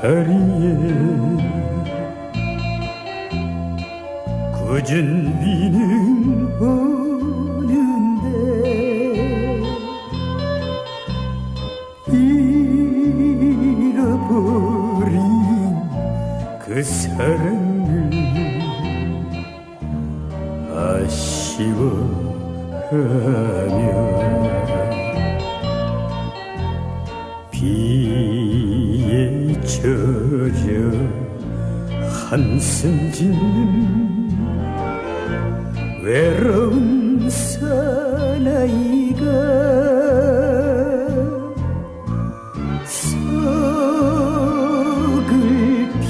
다리에. 굳은 비는 오는데 잃어버린 그 사랑을 아쉬워하며 비에 젖어 한숨 짓는 외로운 사나이가 속을 피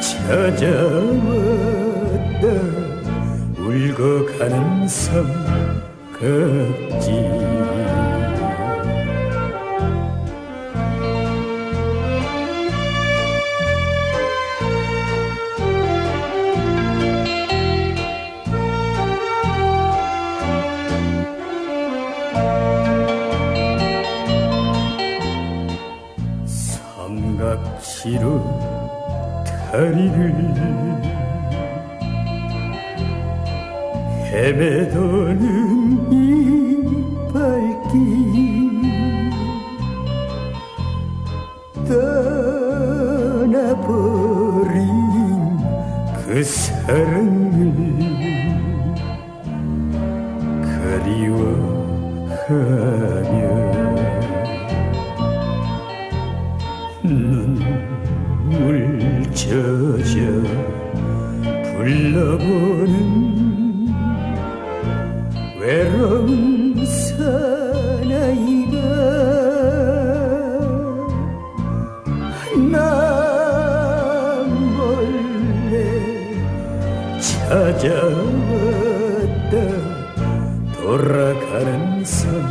찾아왔다. 울고 가는 삼각지 삼각지로 다리를 헤매도는 이 발길 떠나버린 그 사랑을 젖어 불러보는 외로운 사나이가 나 몰래 찾아왔다. 돌아가는 삼각